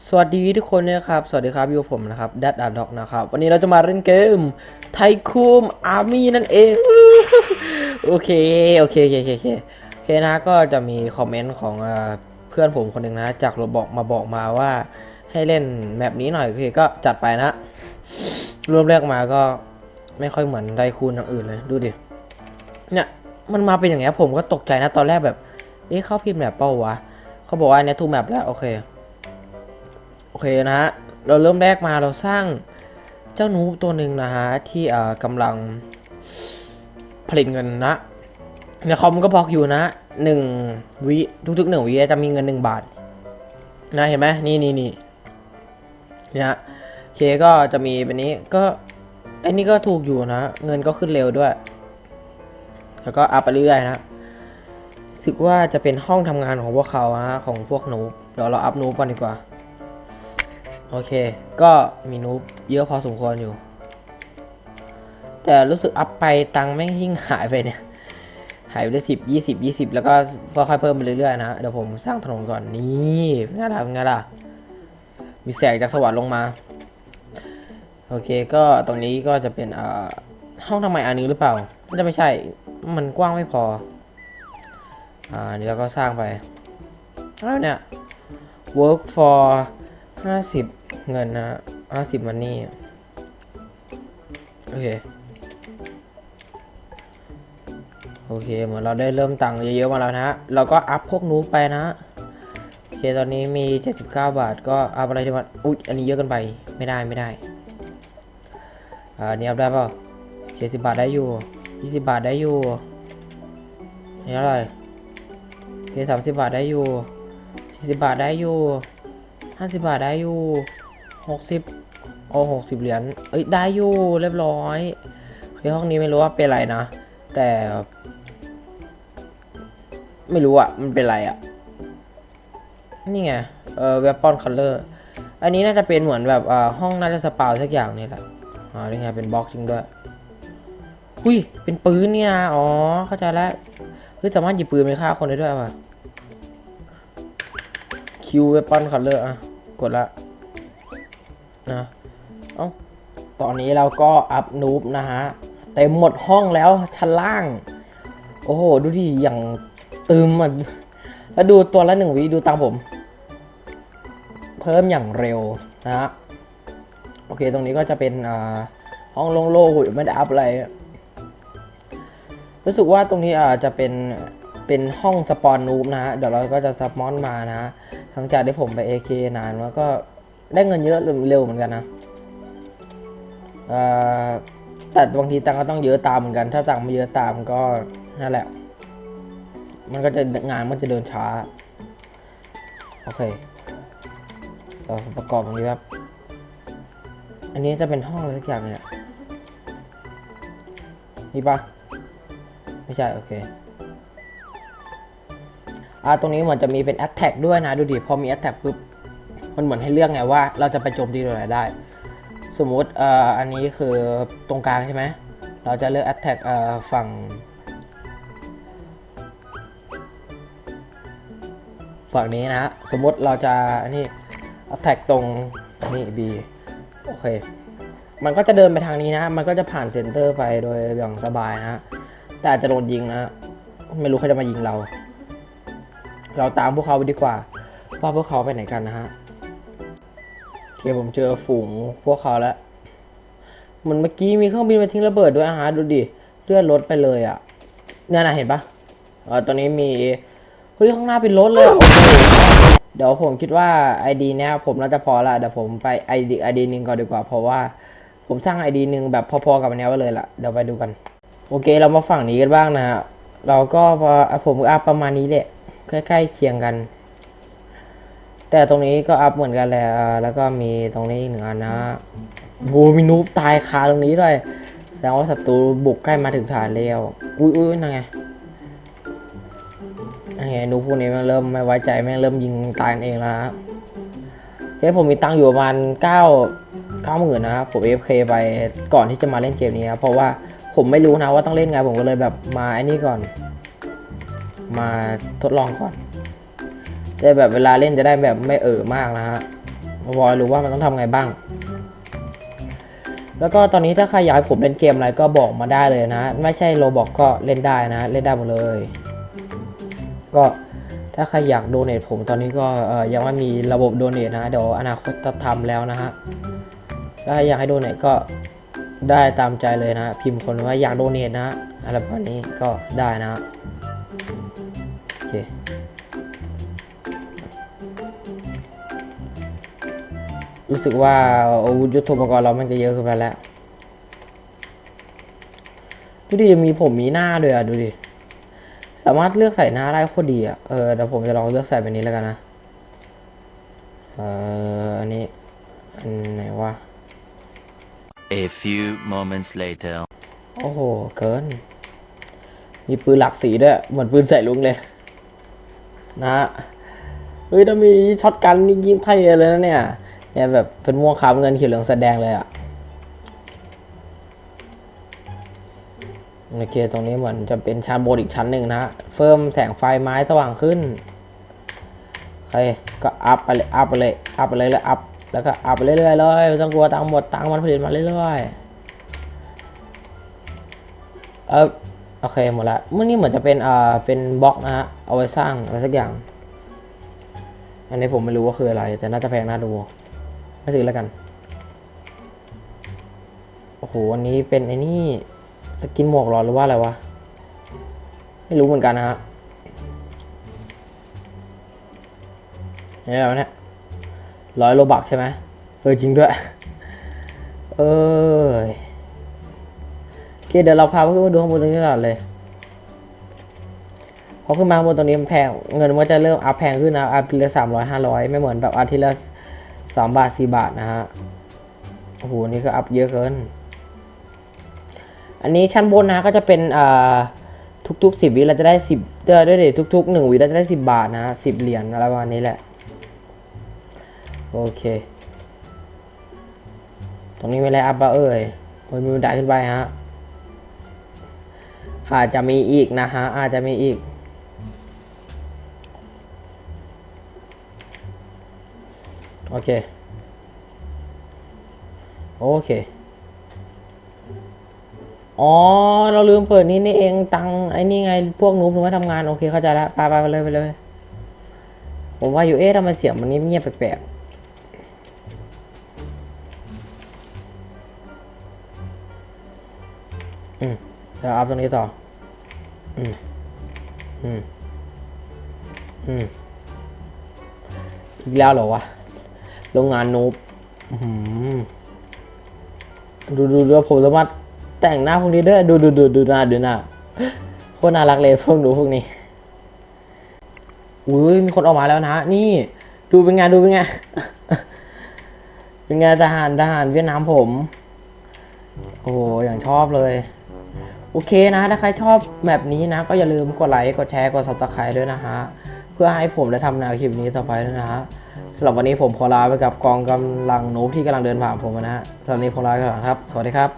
สวัสดีทุกคนนะครับ สวัสดีครับอยู่ผมนะครับดัดดาด็อกนะครับ วันนี้เราจะมาเล่นเกมไทคูมอาร์มี่นั่นเองโอเคโอเค โอเค โอเค โอเค โอเคนะ ก็จะมีคอมเมนต์ของเพื่อนผมคนหนึ่งนะ จากโรบอกมาบอกมาว่าให้เล่นแมปนี้หน่อย โอเค ก็จัดไปนะรวมแรกมาก็ไม่ค่อยเหมือนไดคูนอย่างอื่นเลย ดูดิ เนี่ย มันมาเป็นอย่างเงี้ยผมก็ตกใจนะ ตอนแรกแบบ เอ๊ะเข้าพิมพ์แบบเป้าวะ เขาบอกว่าเนี่ยทูแมปแล้ว โอเค โอเคนะฮะ เราเริ่มแรกมาเราสร้างเจ้านูตัวหนึ่งนะฮะ ที่เอ่อกำลังผลิตเงินนะในคอมก็บอกอยู่นะหนึ่งวิทุกๆหนึ่งวิจะมีเงินหนึ่งบาท นะเห็นไหมนี่นี่นี่เนี่ยฮะเคก็จะมีแบบนี้ก็ไอ้นี่ก็ถูกอยู่นะ เงินก็ขึ้นเร็วด้วย แล้วก็อัพไปเรื่อยๆนะรู้สึกว่าจะเป็นห้องทำงานของพวกเขาฮะของพวกนูบเดี๋ยวเราอัพนูบก่อนดีกว่า โอเค ก็มีนูบเยอะพอสมควรอยู่ แต่รู้สึกอัพไปตังแม่งยิ่งหายไปเนี่ย หายไปได้สิบยี่สิบยี่สิบแล้วก็ค่อยๆเพิ่มไปเรื่อยๆนะ เดี๋ยวผมสร้างถนนก่อนนี่เป็นไงล่ะเป็นไงล่ะมีแสงจากสวรรค์ลงมา โอเค ก็ตรงนี้ก็จะเป็นอ่อห้องทำไมอันนี้หรือเปล่าน่าจะไม่ใช่ มันกว้างไม่พอ อ่า นี่เราก็สร้างไปแล้วเนี่ย work for ห้าสิบ เงินนะห้าสิบมันนี่โอเค โอเค เหมือนเราได้เริ่มตังค์เยอะๆมาแล้วนะฮะเราก็อัพพวกนู้นไปนะ โอเค ตอนนี้มี 79 บาท ก็อัพอะไรที่มันอุ๊ย อันนี้เยอะเกินไป ไม่ได้ไม่ได้อ่าอันนี้อัพได้เปล่า70บาทได้อยู่20บาทได้อยู่ นี่อะไรโอเค30บาทได้อยู่40บาทได้อยู่ห้าสิบบาทได้อยู่ หกสิบโอ้หกสิบเหรียญ เอ้ย ได้อยู่ เรียบร้อยคือห้องนี้ไม่รู้ว่าเป็นไรนะ แต่ ไม่รู้อะมันเป็นไรอะนี่ไง เออ weapon color อันนี้น่าจะเป็นเหมือนแบบอ่าห้องน่าจะสปาวสักอย่างนี่แหละอ่านี่ไง เป็นบล็อกจริงด้วยอุ้ย เป็นปืนเนี่ย อ๋อ เข้าใจแล้ว คือสามารถหยิบปืนไปฆ่าคนได้ด้วยว่ะคิวเวปอนคัลเลอร์อะ กดละ นะเอ้าตอนนี้เราก็อัพนูบนะฮะเต็มหมดห้องแล้วชั้นล่าง โอ้โห ดูดิอย่างตึมอะแล้วดูตัวละหนึ่งวิดูตังผม เพิ่มอย่างเร็วนะฮะโอเคตรงนี้ก็จะเป็นห้องโล่งๆไม่ได้อัพอะไร รู้สึกว่าตรงนี้อาจจะเป็นเป็นห้องสปอนนูบนะฮะ เดี๋ยวเราก็จะสปอนมานะฮะหลังจากที่ผมไป AK นานแล้วก็ ได้เงินเยอะเร็วเหมือนกันนะแต่บางทีตังก็ต้องเยอะตามเหมือนกัน ถ้าตังไม่เยอะตามก็นั่นแหละ มันก็จะงานมันจะเดินช้า โอเคเราประกอบตรงนี้ครับ อันนี้จะเป็นห้องอะไรสักอย่างเนี่ยนี่ปะไม่ใช่ โอเคอ่าตรงนี้เหมือนจะมีเป็น attack ด้วยนะ ดูดิ พอมี attack ปุ๊บ มันเหมือนให้เลือกไงว่า เราจะไปโจมตีตัวไหนได้ สมมุติเอ่ออันนี้คือตรงกลางใช่ไหมเราจะเลือก attack เอ่อฝั่งฝั่งนี้นะฮะสมมติเราจะนนี้ attack ตรงนี่ B โอเค มันก็จะเดินไปทางนี้นะ มันก็จะผ่านเซนเตอร์ไปโดยอย่างสบายนะฮะแต่อาจจะโดนยิงนะไม่รู้เขาจะมายิงเรา เราตามพวกเขาไปดีกว่า ว่าพวกเขาไปไหนกันนะฮะ เคผมเจอฝูงพวกเขาแล้วเหมันเมื่อกี้มีเครื่องบินมาทิ้งระเบิดด้วยอาหารดูดิเลื่อนรถไปเลยอะ่ะเนี่ยนะเห็นปะเออตอนนี้มีเฮ้ยข้างหน้าเป็นรถเลยเดี๋ยวผมคิดว่า ID เนี้ยผมน่าจะพอละเดี๋ยวผมไป ID ID หนึ่งก่อนดีกว่า เพราะว่าผมสร้าง ID หนึ่งแบบพอๆกับอันเนี้ยไว้เลยละเดี๋ยวไปดูกัน โอเคเรามาฝั่งนี้กันบ้างนะฮะเราก็พอผมอัพประมาณนี้แหละใกล้ๆเคียงกัน แต่ตรงนี้ก็อัพเหมือนกันแหละแล้วก็มีตรงนี้อีกหนึ่งอันนะโหมีนูบตายคาตรงนี้ด้วยแสดงว่าศัตรูบุกใกล้มาถึงฐานแล้วอุ้ยอุ้ยนั่นไงนั่นไงนูพวกนี้มันเริ่มไม่ไว้ใจแม่งเริ่มยิงตายเองแล้วฮะเฮ้ยผมมีตังค์อยู่ประมาณเก้าเก้าหมื่นนะครับผม AFK ไปก่อนที่จะมาเล่นเกมนี้ครับเพราะว่าผมไม่รู้นะว่าต้องเล่นไงผมก็เลยแบบมาไอ้นี่ก่อน มาทดลองก่อน จะแบบเวลาเล่นจะได้แบบไม่เอ่อมากนะฮะบอยรู้ว่ามันต้องทำไงบ้าง แล้วก็ตอนนี้ถ้าใครอยากให้ผมเล่นเกมอะไรก็บอกมาได้เลยนะ ไม่ใช่โรบอกก็เล่นได้นะ เล่นได้หมดเลย ก็ถ้าใครอยากโดเนทผมตอนนี้ก็ยังไม่มีระบบโดเนทนะเดี๋ยวอนาคตจะทำแล้วนะฮะถ้าอยากให้โดเนทก็ได้ตามใจเลยนะ พิมพ์คนว่าอยากโดเนทนะอะไรแบบนี้ก็ได้นะโอเค รู้สึกว่าอาวุธยุทโธปกรณ์เรามันจะเยอะขึ้นไปแล้ว ดูดิมีผมมีหน้าด้วยอะ ดูดิ สามารถเลือกใส่หน้าได้โคตรดีอะ เออเดี๋ยวผมจะลองเลือกใส่แบบนี้แล้วกันนะ เอออันนี้ อันไหนวะ A few moments later. โอ้โห เกิน มีปืนหลักสีด้วย เหมือนปืนใส่ลุงเลย นะฮะเฮ้ยถ้ามีช็อตกันนี่ยิงไทยเลยนะเนี่ย เนี่ยแบบเป็นม่วงขาวเงินเขียวเหลืองแสดงเลยอะโอเคตรงนี้เหมือนจะเป็นชั้นบนอีกชั้นหนึ่งนะฮะเพิ่มแสงไฟไม้สว่างขึ้นโอเคก็อัพไปเลยอัพไปเลยอัพไปเลยแล้วอัพแล้วก็อัพไปเรื่อยๆเลยไม่ต้องกลัวตังหมดตังมันผลิตมาเรื่อยๆเออโอเคหมดละเมื่อนี้เหมือนจะเป็นอ่าเป็นบล็อกนะฮะเอาไว้สร้างอะไรสักอย่าง อันนี้ผมไม่รู้ว่าคืออะไร แต่น่าจะแพงน่าดู ไม่ซื้อแล้วกัน โอ้โหอันนี้เป็นไอ้นี่สกินหมวกหรอหรือว่าอะไรวะ ไม่รู้เหมือนกันนะฮะนี่อะไรวเนี่ยร้อยโลบักใช่ไหมเออจริงด้วย เออโอเคเดี๋ยวเราพาไปขึ้นมาดูข้างบนตรงนี้ก่อนเลยพอขึ้นมาข้างบนตรงนี้มันแพง เงินมันก็จะเริ่มอัพแพงขึ้นนะอัพทีละสามร้อยห้าร้อยไม่เหมือนแบบอัพทีละ สามบาทสี่บาทนะฮะโอ้โหนี่ก็อัพเยอะเกิน อันนี้ชั้นบนนะก็จะเป็นอ่าทุกๆสิบวิเราจะได้สิบเดือด้วยเดิทุกๆหนึ่งวิเราจะได้สิบบาทนะสิบเหรียญอะไรประมาณนี้แหละ โอเค ตรงนี้ไม่ไรอัพปะเอ้ยโอ้ยมีบันไดขึ้นไปฮะอาจจะมีอีกนะฮะอาจจะมีอีก โอเค โอเค อ๋อ เราลืมเปิดนี่นี่เองตังไอ้นี่ไง พวกนูถึงมาทำงาน โอเค เข้าใจแล้วไปไปไปเลยไปเลย ผมว่าอยู่เอ๊ะทำไมเสียงมันเงียบแปลกๆอืมเดี๋ยวอัพตรงนี้ต่อ อืม อืม อืมอีกแล้วเหรอวะ โรงงานนูบดูดูดูผมสามารถแต่งหน้าพวกนี้ได้ดูดูดูดูหน้าดูหน้าโคตรน่ารักเลยพวกหนูพวกนี้อุ้ยมีคนออกมาแล้วนะ นี่ ดูเป็นไงดูเป็นไงเป็นไงทหารทหารเวียดนามผม โอ้โหอย่างชอบเลย โอเคนะ ถ้าใครชอบแบบนี้นะ ก็อย่าลืมกดไลค์กดแชร์กด subscribe ด้วยนะฮะ เพื่อให้ผมได้ทำแนวคลิปนี้ต่อไปด้วยนะฮะ สำหรับวันนี้ผมขอลาไปกับกองกำลังโนบที่กำลังเดินผ่านผมนะฮะสำหรับวันนี้ผมลาไปก่อนครับ สวัสดีครับ